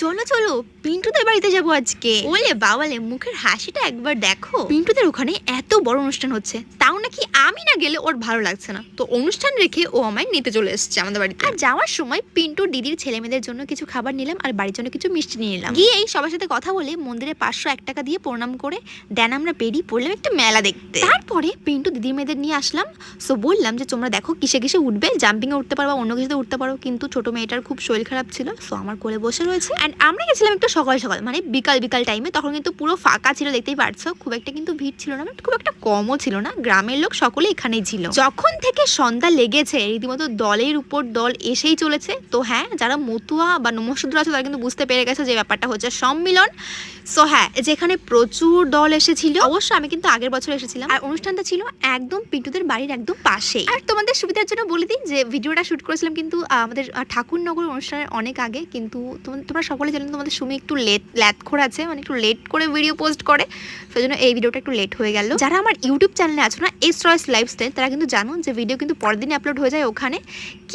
চলো চলো। পিন্টুদের বাড়িতে যাব আজকে। ওলে বাবালে, মুখের হাসিটা একবার দেখো। পিন্টুদের ওখানে এত বড় অনুষ্ঠান হচ্ছে, তাও নাকি আমি না গেলে ওর ভালো লাগছে না। তো অনুষ্ঠান রেখে ও আমায় নিতে চলে এসছে আমাদের বাড়িতে। আর যাওয়ার সময় পিন্টু দিদির ছেলে মেয়েদের জন্য কিছু খাবার নিলাম আর বাড়ির জন্য কিছু মিষ্টি নিয়ে নিলাম। গিয়ে এই সবার সাথে কথা বলে মন্দিরে পাঁচশো এক টাকা দিয়ে প্রণাম করে দেন আমরা বেরিয়ে পড়লাম একটা মেলা দেখতে। তারপরে পিন্টু দিদির মেয়েদের নিয়ে আসলাম। সো বললাম যে, তোমরা দেখো কিসে কিসে উঠবে? জাম্পিং এ উঠতে পারো বা অন্য কিছুতে উঠতে পারো। কিন্তু ছোট মেয়েটার খুব শরীর খারাপ ছিল। সো আমার কোলে বসে রয়েছে। অ্যান্ড আমরা গেছিলাম একটু সকাল সকাল মানে বিকাল বিকাল টাইমে তখন কিন্তু পুরো ফাঁকা ছিল, দেখতেই পারছ। খুব একটা কিন্তু ভিড় ছিল না, but খুব একটা কমও ছিল না। গ্রামের লোক সকলে এখানেই ছিল। যখন থেকে সন্ধ্যা লেগেছে, রীতিমতো দলের উপর দল এসেই চলেছে। তো হ্যাঁ যারা মতুয়া বা নমশূদ্র আছে, তারা কিন্তু বুঝতে পেরে গেছে যে ব্যাপারটা হচ্ছে সম্মিলন। সো হ্যাঁ যেখানে প্রচুর দল এসেছিল, অবশ্য আমি কিন্তু আগের বছর এসেছিলাম। আর অনুষ্ঠানটা ছিল একদম পিন্টুদের বাড়ির একদম পাশে আর তোমাদের সুবিধার জন্য বলে দিই যে ভিডিওটা শুট করেছিলাম কিন্তু আমাদের ঠাকুরনগর অনুষ্ঠানের অনেক আগে, কিন্তু তোম- তোমরা সকলে জানো তোমাদের সুমি একটু লেট ল্যাথখোর আছে মানে একটু লেট করে ভিডিও পোস্ট করে সেই জন্য এই ভিডিওটা একটু লেট হয়ে গেল। যারা আমার ইউটিউব চ্যানেলে আছো না এস রয়েস লাইফস্টাইল তারা কিন্তু জানো যে ভিডিও কিন্তু পরের দিনই আপলোড হয়ে যায় ওখানে।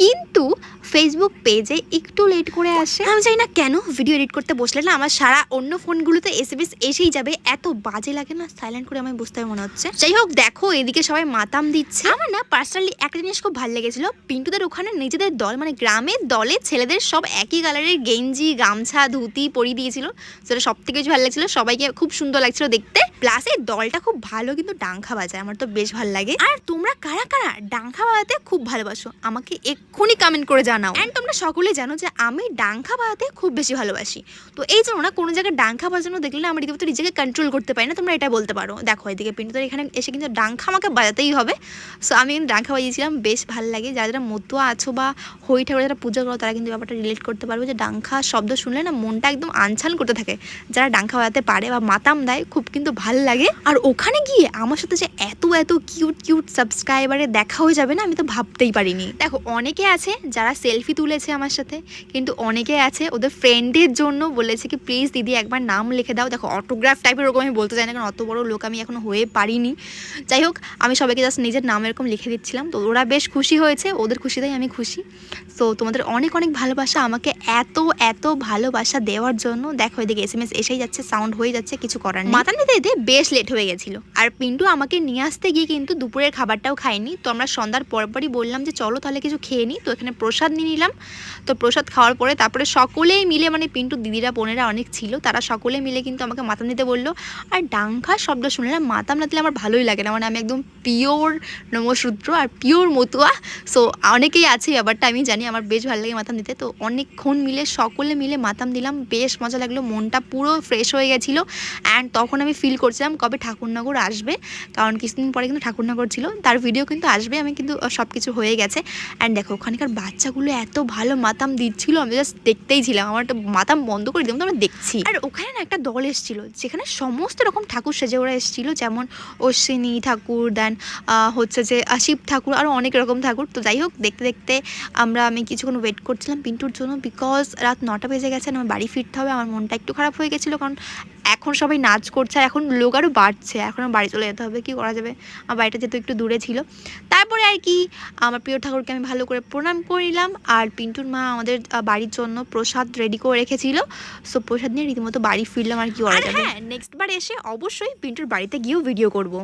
কিন্তু ফেসবুক পেজে একটু লেট করে আসে। আমি জানি না কেন ভিডিও এডিট করতে বসলে না আমার সারা অন্য ফোনগুলোতে এসএমএস এসেই যাবে। এত বাজে লাগে না সাইলেন্ট করে আমি বুঝতে হবে মনে হচ্ছে। যাই হোক দেখো এদিকে সবাই মাতাম দিচ্ছে। আমার না পার্সোনালি একটা জিনিস খুব ভালো লেগেছিল পিন্টুদের ওখানে নিজেদের দল মানে গ্রামের দলে ছেলেদের সব একই কালারের গেঞ্জি গামছা ধুতি পরিয়ে দিয়েছিল। সেটা সব থেকে বেশি ভালো লাগছিল। সবাইকে খুব সুন্দর লাগছিল দেখতে। প্লাস এই দলটা খুব ভালো কিন্তু ডাংখা বাজায়, আমার তো বেশ ভালো লাগে। আর তোমরা কারা কারা ডাংখা বাজাতে খুব ভালোবাসো? আমাকে এক্ষুনি কমেন্ট করে জানাও। অ্যান্ড তোমরা সকলে জানো যে আমি ডাংখা বাজাতে খুব বেশি ভালোবাসি। তো এই জন্য না কোনো জায়গায় ডাংখা বাজানো দেখলে না আমি রীতিমতো নিজেকে কন্ট্রোল করতে পারি না, তোমরা এটা বলতে পারো। দেখো এদিকে পিন্টুদের এখানে এসে কিন্তু ডাংখা আমাকে বাজাতেই হবে। সো আমি কিন্তু ডাংখা বাজিয়েছিলাম, বেশ ভালো লাগে। যারা যারা মতুয়া আছো বা হই ঠাকুর যারা পুজো করো, তারা কিন্তু ব্যাপারটা রিলেট করতে পারবে যে ডাংখা শব্দ শুনলে না মনটা একদম আনছান করতে থাকে। যারা ডাংখা বাজাতে পারে বা মাতাম দেয়, খুব কিন্তু ভালো লাগে। আর ওখানে গিয়ে আমার সাথে যে এত এত কিউট কিউট সাবস্ক্রাইবারে দেখা হয়ে যাবে না, আমি তো ভাবতেই পারিনি। দেখো, অনেকে আছে যারা সেলফি তুলেছে আমার সাথে, কিন্তু অনেকে আছে ওদের ফ্রেন্ডের জন্য বলেছে কি প্লিজ দিদি একবার নাম লিখে দাও। দেখো অটোগ্রাফ টাইপের ওরকম আমি বলতে চাই না, কারণ অত বড় লোক আমি এখনও হয়ে পারিনি। যাই হোক, আমি সবাইকে জাস্ট নিজের নাম এরকম লিখে দিচ্ছিলাম। তো ওরা বেশ খুশি হয়েছে, ওদের খুশিতেই আমি খুশি। সো তোমাদের অনেক অনেক ভালোবাসা আমাকে এত এত ভালোবাসা দেওয়ার জন্য। দেখো, এদিকে এস এম এস এসেই যাচ্ছে সাউন্ড হয়ে যাচ্ছে, কিছু করার নেই। মাথা নিতে নিতে বেশ লেট হয়ে গেছিল। আর পিন্টু আমাকে নিয়ে আসতে গিয়ে কিন্তু দুপুরের খাবারটাও খাইনি তো আমরা সন্ধ্যার পরপরই বললাম যে, চলো তাহলে কিছু খেয়ে নিই তো এখানে প্রসাদ নিয়ে নিলাম। তো প্রসাদ খাওয়ার পরে তারপরে সকলেই মিলে মানে পিন্টু দিদিরা, বোনেরা অনেক ছিল, তারা সকলে মিলে কিন্তু আমাকে মাথা নিতে বলল। আর ডাংখার শব্দ শুনে না, মাতাম না দিলে আমার ভালোই লাগে না। মানে আমি একদম পিওর নমসূত্র আর পিওর মতুয়া। সো অনেকেই আছে ব্যাপারটা, আমি জানি আমার বেশ ভালো লাগে মাতাম দিতে। তো অনেকক্ষণ মিলে সকলে মিলে মাতাম দিলাম। বেশ মজা লাগল, মনটা পুরো ফ্রেশ হয়ে গেছিল। অ্যান্ড তখন আমি ফিল করছিলাম কবে ঠাকুরনগর আসবে, কারণ কিছুদিন পরে কিন্তু ঠাকুরনগর ছিল, তার ভিডিও কিন্তু আসবে, আমি কিন্তু সব কিছু হয়ে গেছে। অ্যান্ড দেখো, ওখানকার বাচ্চাগুলো এত ভালো মাতাম দিচ্ছিল, আমি জাস্ট দেখতেই ছিলাম, আমার তো মাতাম বন্ধ করে দিলাম তো আমরা দেখছি। আর ওখানে না একটা দল এসেছিল, যেখানে সমস্ত রকম ঠাকুর সেজে ওরা এসেছিল, যেমন অশ্বিনী ঠাকুর দেন হচ্ছে যে শিব ঠাকুর আরও অনেক রকম ঠাকুর। তো যাই হোক, দেখতে দেখতে আমরা, আমি কিছুক্ষণ ওয়েট করছিলাম পিন্টুর জন্য বিকজ রাত নটা বেজে গেছে, আমার বাড়ি ফিরতে হবে, আমার মনটা একটু খারাপ হয়ে গেছিল, কারণ এখন সবাই নাচ করছে আর এখন লোক আরও বাড়ছে এখন আমার বাড়ি চলে যেতে হবে কি করা যাবে? আমার বাড়িটা যেহেতু একটু দূরে ছিল। তারপরে আর কি আমার প্রিয় ঠাকুরকে আমি ভালো করে প্রণাম করিলাম আর পিন্টুর মা আমাদের বাড়ির জন্য প্রসাদ রেডি করে রেখেছিল। সো প্রসাদ নিয়ে রীতিমতো বাড়ি ফিরলাম আর কি করা যাবে? হ্যাঁ নেক্সট বার এসে অবশ্যই পিন্টুর বাড়িতে গিয়েও ভিডিও করব।